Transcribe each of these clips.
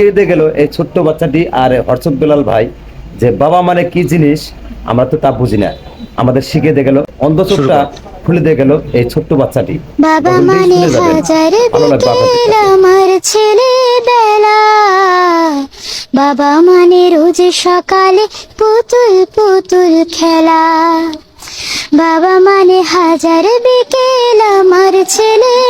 শিখিয়ে দিয়ে গেল এই ছোট্ট বাচ্চাটি আর হর্ষদ বেলাল ভাই যে বাবা মানে কি জিনিস আমরা তো তা বুঝি না। আমাদের শিখিয়ে দিয়ে গেল অন্ধচোখটা খুলে দিয়ে গেল এই ছোট্ট বাচ্চাটি। বাবা মানে। হাজার বিকেল। আমার ছেলেবেলা। বাবা মানে রোজ সকালে পুতুল পুতুল খেলা। বাবা মানে হাজার বিকেল আমার ছেলেবেলা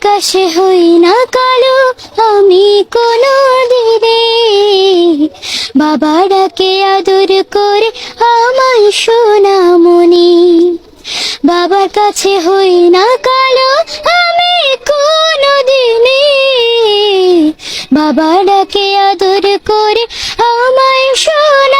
কাছে হই না কালো, আমি কোনো দিনে বাবা ডাকে আদর করে আমায় সোনামণি বাবার কাছে হই না কালো, আমি কোনো দিনে বাবা ডাকে আদর করে আমায় সোনামণি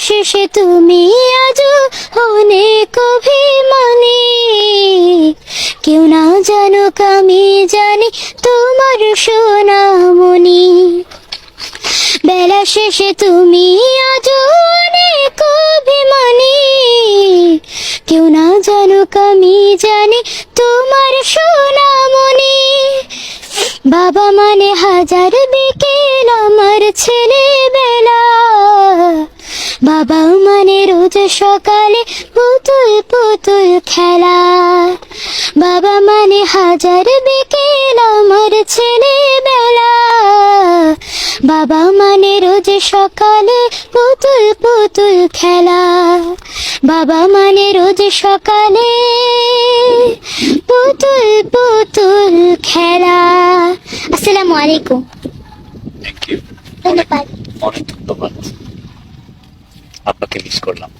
শেষে তুমি আজ অনেক অভিমানী। কেউ না জানুক আমি জানি তোমার সোনামণি বেলা শেষে তুমি আজ অনেক অভিমানী। কেউ না জানুক আমি জানি তোমার সোনামণি বাবা মানে হাজার বিকেল আমার ছেলেবেলা। বাবা মানে রোজ সকালে পুতুল পুতুল খেলা। বাবা মানে হাজার বিকেল আমার ছেলেবেলা। বাবা মানে রোজ সকালে পুতুল পুতুল খেলা। বাবা মানে রোজ সকালে পুতুল পুতুল খেলা। আসসালামু আলাইকুম। থ্যাংক ইউ ধন্যবাদ। অনেক ধন্যবাদ। আপনাকে মিস করলাম।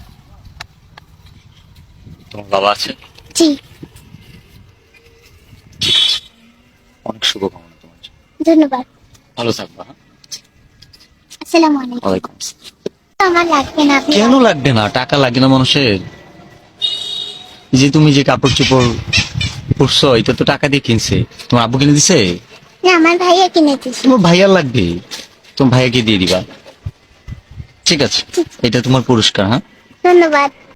তোমার বাবা আছে? জি। অনেক শুভকামনা তোমার জন্য। ধন্যবাদ। ভালো থাকবা হ্যাঁ? আসসালামু আলাইকুম। ওয়ালাইকুম আসসালাম। আমার লাগবে না কেন লাগবে না। টাকা লাগে না মানুষের। যে তুমি যে কাপড় চোপড় পরছো এটা তো টাকা দিয়ে কিনছে। তোমার আব্বু কিনে দিছে? না আমার ভাইয়া কিনে দিয়েছে তোমার ভাইয়ার লাগবে। তোমার ভাইয়াকে দিয়ে দিবা। ঠিক আছে এটা তোমার পুরস্কার হ্যাঁ? ধন্যবাদ।